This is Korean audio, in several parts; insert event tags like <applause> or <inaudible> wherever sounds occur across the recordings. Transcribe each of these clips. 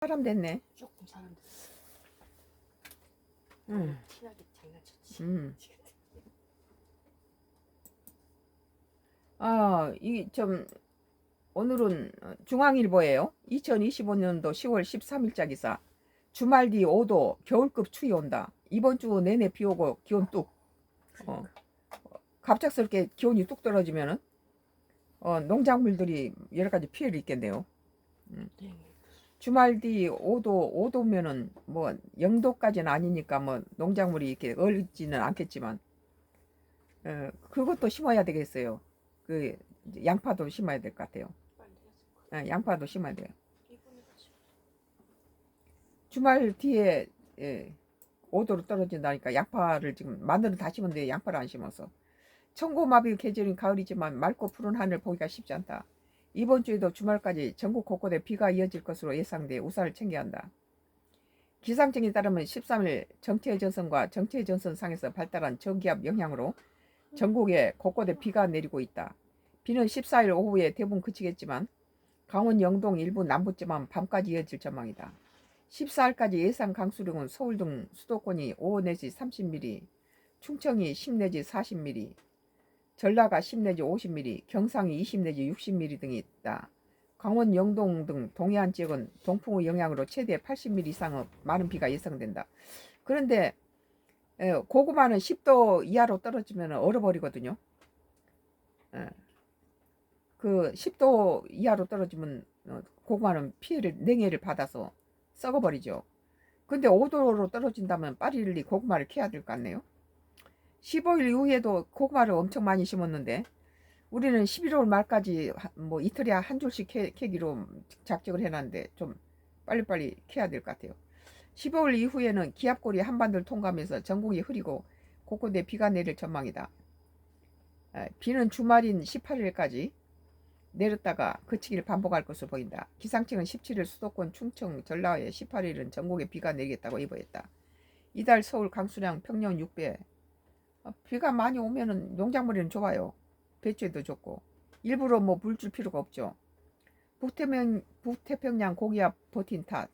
사람 됐네. 조금 사람 됐어. 음. 티나게 장난쳤지. 음. 아, 이 좀 오늘은 중앙일보예요. 2025년도 10월 13일자 기사. 주말 뒤 5도 겨울급 추위 온다. 이번 주 내내 비 오고 기온 뚝. 어. 갑작스럽게 기온이 뚝 떨어지면은 어, 농작물들이 여러 가지 피해를 입겠네요. 네. 주말 뒤 5도, 5도면은 뭐 0도까지는 아니니까 뭐 농작물이 이렇게 얼지는 않겠지만, 어, 그것도 심어야 되겠어요. 그 양파도 심어야 될 것 같아요. 예, 양파도 심어야 돼요. 주말 뒤에 예, 5도로 떨어진다니까 양파를 지금 마늘은 다 심었는데 양파를 안 심어서 청고마비 계절인 가을이지만 맑고 푸른 하늘 보기가 쉽지 않다. 이번 주에도 주말까지 전국 곳곳에 비가 이어질 것으로 예상돼 우산을 챙겨야 한다. 기상청에 따르면 13일 정체의 전선과 정체의 전선 상에서 발달한 저기압 영향으로 전국에 곳곳에 비가 내리고 있다. 비는 14일 오후에 대부분 그치겠지만 강원 영동 일부 남부지만 밤까지 이어질 전망이다. 14일까지 예상 강수량은 서울 등 수도권이 5 내지 30mm, 충청이 10 내지 40mm, 전라가 10 내지 50mm, 경상이 20 내지 60mm 등이 있다. 강원 영동 등 동해안 지역은 동풍의 영향으로 최대 80mm 이상의 많은 비가 예상된다. 그런데 에, 고구마는 10도 이하로 떨어지면 얼어버리거든요. 에, 그 10도 이하로 떨어지면 어, 고구마는 피해를 냉해를 받아서 썩어버리죠. 근데 5도로 떨어진다면 빠르리 고구마를 캐야 될 것 같네요. 15일 이후에도 고구마를 엄청 많이 심었는데 우리는 11월 말까지 하- 뭐 이틀에 한 줄씩 캐, 캐기로 작정을 해놨는데 좀 빨리빨리 캐야 될 것 같아요. 15일 이후에는 기압골이 한반도를 통과하면서 전국이 흐리고 곳곳에 비가 내릴 전망이다. 아, 비는 주말인 18일까지 내렸다가 그치기를 반복할 것으로 보인다. 기상청은 17일 수도권 충청 전라에 18일은 전국에 비가 내리겠다고 예보했다. 이달 서울 강수량 평년 6배. 어, 비가 많이 오면은 농작물에는 좋아요. 배추에도 좋고 일부러 뭐 물 줄 필요가 없죠. 북태평, 북태평양 고기압 버틴 탓.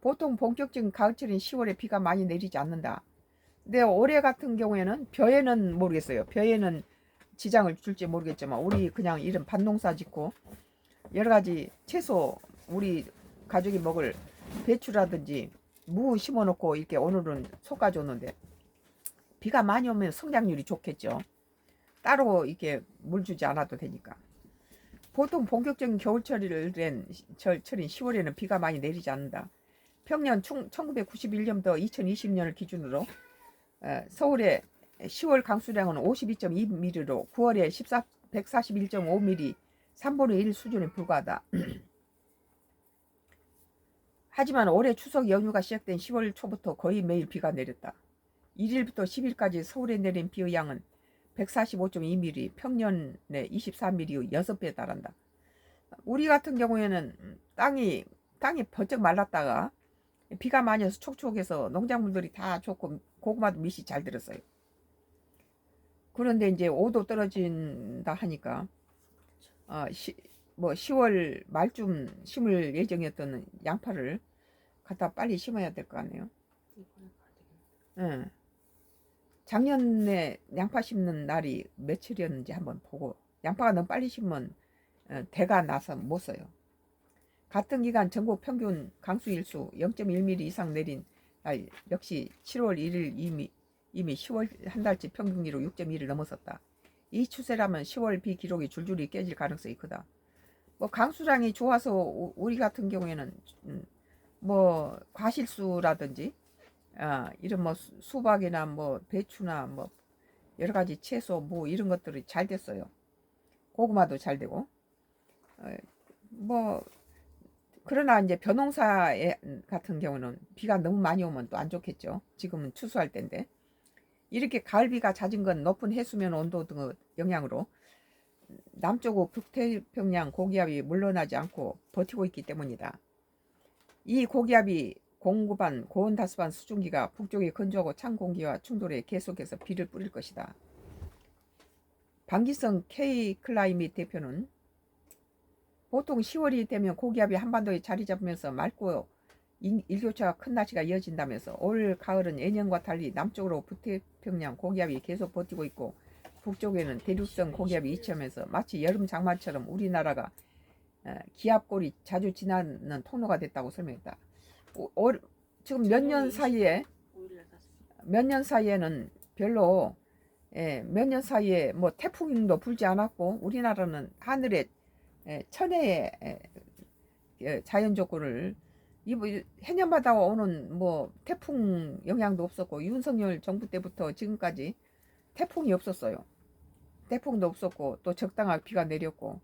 보통 본격적인 가을철인 10월에 비가 많이 내리지 않는다. 근데 올해 같은 경우에는 벼에는 모르겠어요. 벼에는 지장을 줄지 모르겠지만 우리 그냥 이런 밭농사 짓고 여러 가지 채소 우리 가족이 먹을 배추라든지 무 심어놓고 이렇게 오늘은 솎아줬는데 비가 많이 오면 성장률이 좋겠죠. 따로 이렇게 물 주지 않아도 되니까. 보통 본격적인 겨울철을 된 절- 철인 10월에는 비가 많이 내리지 않는다. 평년 1991년부터 2020년을 기준으로 에, 서울의 10월 강수량은 52.2mm로 9월에 14, 141.5mm 3분의 1 수준에 불과하다. <clears throat> 하지만 올해 추석 연휴가 시작된 10월 초부터 거의 매일 비가 내렸다. 1일부터 10일까지 서울에 내린 비의 양은 145.2mm, 평년의 24mm의 6배에 달한다. 우리 같은 경우에는 땅이 땅이 번쩍 말랐다가 비가 많이 와서 촉촉해서 농작물들이 다 좋고 고구마도 밑이 잘 들었어요. 그런데 이제 5도 떨어진다 하니까 어, 시, 뭐 10월 말쯤 심을 예정이었던 양파를 갖다 빨리 심어야 될것 같네요. 이번에 가야 되겠네. 응. 작년에 양파 심는 날이 며칠이었는지 한번 보고 양파가 너무 빨리 심으면 어, 대가 나서 못 써요. 같은 기간 전국 평균 강수 일수 0.1mm 이상 내린 날 역시 7월 1일 이미 이미 10월 한 달치 평균기로 6.1을 넘어섰다. 이 추세라면 10월 비 기록이 줄줄이 깨질 가능성이 크다. 뭐 강수량이 좋아서 우- 우리 같은 경우에는 음, 뭐 과실수라든지 아, 이런 뭐 수- 수박이나 뭐 배추나 뭐 여러 가지 채소 뭐 이런 것들이 잘 됐어요. 고구마도 잘 되고. 어, 뭐 그러나 이제 벼농사 같은 경우는 비가 너무 많이 오면 또 안 좋겠죠. 지금은 추수할 때인데. 이렇게 가을비가 잦은 건 높은 해수면 온도 등의 영향으로 남쪽의 북태평양 고기압이 물러나지 않고 버티고 있기 때문이다. 이 고기압이 공구반 고온다스반 수증기가 북쪽의 건조하고 찬 공기와 충돌해 계속해서 비를 뿌릴 것이다. 방기성 K 클라이밋 대표는 보통 10월이 되면 고기압이 한반도에 자리 잡으면서 맑고 인- 일교차가 큰 날씨가 이어진다면서 올 가을은 예년과 달리 남쪽으로 북태평양 고기압이 계속 버티고 있고 북쪽에는 대륙성 고기압이 이치하면서 마치 여름 장마처럼 우리나라가 에, 기압골이 자주 지나는 통로가 됐다고 설명했다. 오- 올- 지금 몇 년 사이에 5일날 땄습니다. 몇년 사이에는 별로 예, 몇 년 사이에 뭐 태풍도 불지 않았고 우리나라는 하늘에 예, 천혜의 예, 예, 자연 조건을 이뭐 해년마다 오는 뭐 태풍 영향도 없었고 윤석열 정부 때부터 지금까지 태풍이 없었어요. 태풍도 없었고 또 적당하게 비가 내렸고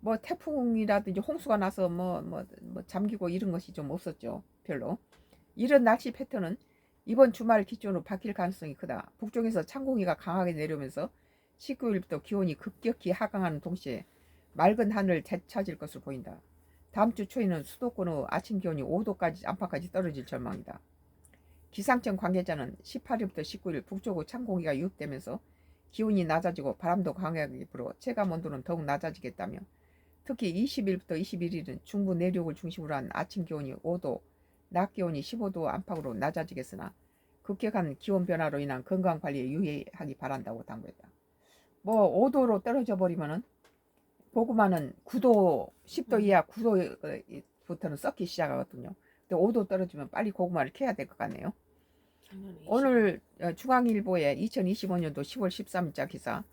뭐 태풍이라든지 홍수가 나서 뭐 뭐 뭐 잠기고 이런 것이 좀 없었죠. 별로. 이런 날씨 패턴은 이번 주말 기준으로 바뀔 가능성이 크다. 북쪽에서 찬공기가 강하게 내려오면서 19일부터 기온이 급격히 하강하는 동시에 맑은 하늘을 되찾을 것으로 보인다. 다음 주 초에는 수도권의 아침 기온이 5도까지 안팎까지 떨어질 전망이다. 기상청 관계자는 18일부터 19일 북쪽의 찬 공기가 유입되면서 기온이 낮아지고 바람도 강하게 불어 체감 온도는 더욱 낮아지겠다며 특히 20일부터 21일은 중부 내륙을 중심으로 한 아침 기온이 5도, 낮 기온이 15도 안팎으로 낮아지겠으나 급격한 기온 변화로 인한 건강 관리에 유의하기 바란다고 당부했다. 뭐 5도로 떨어져 버리면은 보고만은 9도, 10도 음. 이하 9도부터는 썩기 시작하거든요. 근데 5도 떨어지면 빨리 고구마를 캐야 될 것 같네요. 작년에 20. 오늘 어, 중앙일보의 2025년도 10월 13일자 기사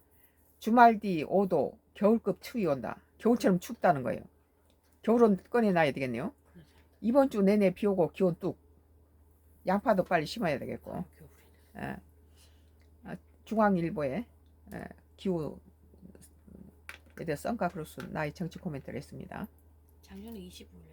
주말 뒤 5도 겨울급 추위 온다. 겨울처럼 춥다는 거예요. 겨울은 꺼내놔야 되겠네요. 이번 주 내내 비 오고 기온 뚝. 양파도 빨리 심어야 되겠고. 겨울이네. 예. 아, 중앙일보의 예, 기후에 대해 썬가 크루스 나의 정치 코멘트를 했습니다. 작년에 25일